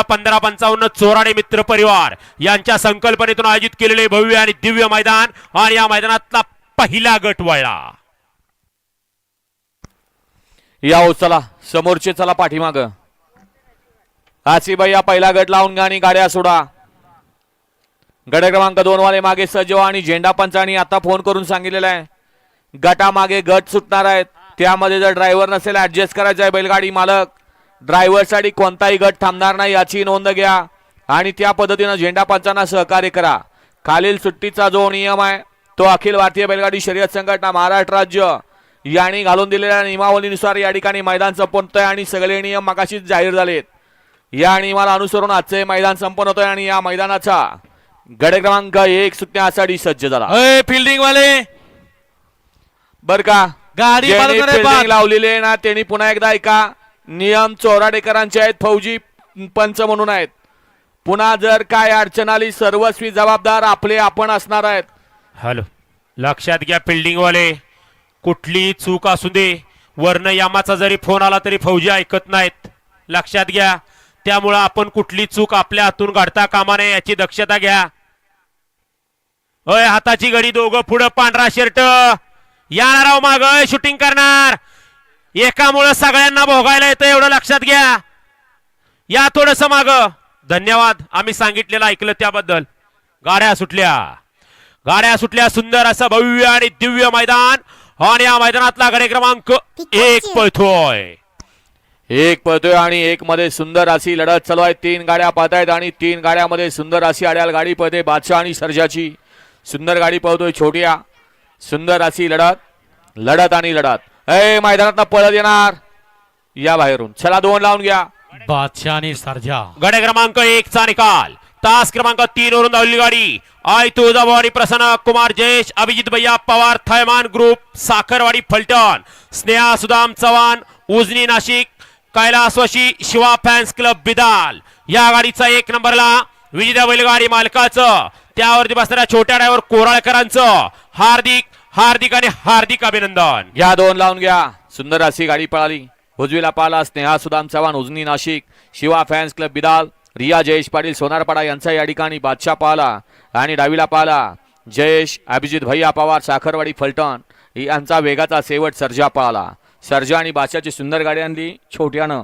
पंधरा पंचावन्न चोराडे मित्र परिवार यांच्या संकल्पनेतून आयोजित केलेले भव्य आणि दिव्य मैदान आणि या मैदानातला पहिला गट वळला. या हो चला. समोरचे चला पाठीमाग. आसिबाई या पहिला गट लावून गाणी गाड्या सोडा. गट क्रमांक दोन वाले मागे सजव आणि झेंडा पंचाणी आता फोन करून सांगितलेला आहे. गटामागे गट सुटणार आहेत. त्यामध्ये जर ड्रायव्हर नसेल ऍडजस्ट करायचा आहे बैलगाडी मालक. ड्रायव्हरसाठी कोणताही गट थांबणार नाही याची नोंद घ्या. आणि त्या पद्धतीनं झेंडा पंचांना सहकार्य करा. खालील सुट्टीचा जो नियम आहे तो अखिल भारतीय बैलगाडी शर्यत संघटना महाराष्ट्र राज्य यांनी घालून दिलेल्या नियमावलीनुसार या ठिकाणी मैदान संपवतोय आणि सगळे नियम मगाशीच जाहीर झालेत. या नियमाला अनुसरून आजचे मैदान संपन्न होतोय आणि या मैदानाचा गड क्रमांक एक सुटण्यासाठी सज्ज झाला. फिल्डिंग वाले बर का? गाडी. लावलेली आहे ना त्यांनी पुन्हा एकदा ऐका. नियम चोराडेकरांचे आहेत फौजी पंच म्हणून आहेत. पुन्हा जर काय अडचण आली सर्वस्वी जबाबदार आपले आपण असणार आहेत. हॅलो लक्षात घ्या फिल्डिंगवाले कुठली चूक असू दे वर्ण यामाचा जरी फोन आला तरी फौजी ऐकत नाहीत. लक्षात घ्या त्यामुळं आपण कुठली चूक आपल्या हातून घडता कामा नये याची दक्षता घ्या. अय हाताची गडी दोघं पुढं पांढरा शर्ट. येणार आहो माग शूटिंग करणार. एकामुळं सगळ्यांना भोगायला येतं एवढं लक्षात घ्या. या थोडस माग. धन्यवाद. आम्ही सांगितलेलं ऐकलं त्याबद्दल. गाड्या सुटल्या. गाड्या सुटल्या सुंदर असं भव्य आणि दिव्य मैदान. आणि या मैदानातला गडे क्रमांक एक पळतोय. एक पळतोय आणि एक मध्ये सुंदर अशी लढत चालू आहे. तीन गाड्या पाहतायत आणि तीन गाड्यामध्ये सुंदर अशी आड्याल गाडी पळते. बादशाह आणि सर्जाची. सुंदर गाडी पळतोय छोट्या. सुंदर अशी लढत. लढत आणि लढत. ए मैदानात पळत येणार. या बाहेरून. चला दोन लावून घ्या. बादशाह आणि सरजा. गडे क्रमांक एक चा निकाल. तास क्रमांक तीन वरून धावली गाडी. आय तुळजाभवानी प्रसन्न कुमार जयेश अभिजित भैया Pawar Thaiman group Sakharwadi Phaltan. Sneha Sudam Chavan Ujani Nashik Kailas Vashi Shiva fans club Bidal. या गाडीचा एक नंबरला विजेता बैलगाडी मालकाचं त्यावरती बसणाऱ्या छोट्या ड्रायव्हर कोराळकरांचं हार्दिक हार्दिक आणि हार्दिक अभिनंदन. या दोन लावून घ्या. सुंदर अशी गाडी पळाली. उजवीला पाला स्नेहा सुदाम चव्हाण उजनी नाशिक शिवा फॅन्स क्लब बिदाल रिया जयेश पाटील सोनारपाडा यांचा या ठिकाणी बादशाह पाला आणि डावीला पाला जयेश अभिजित भैया पवार साखरवाडी फलटण यांचा वेगाचा शेवट सर्जा पाळाला सर्जा आणि बादशाची सुंदर गाडी आणली छोट्यानं.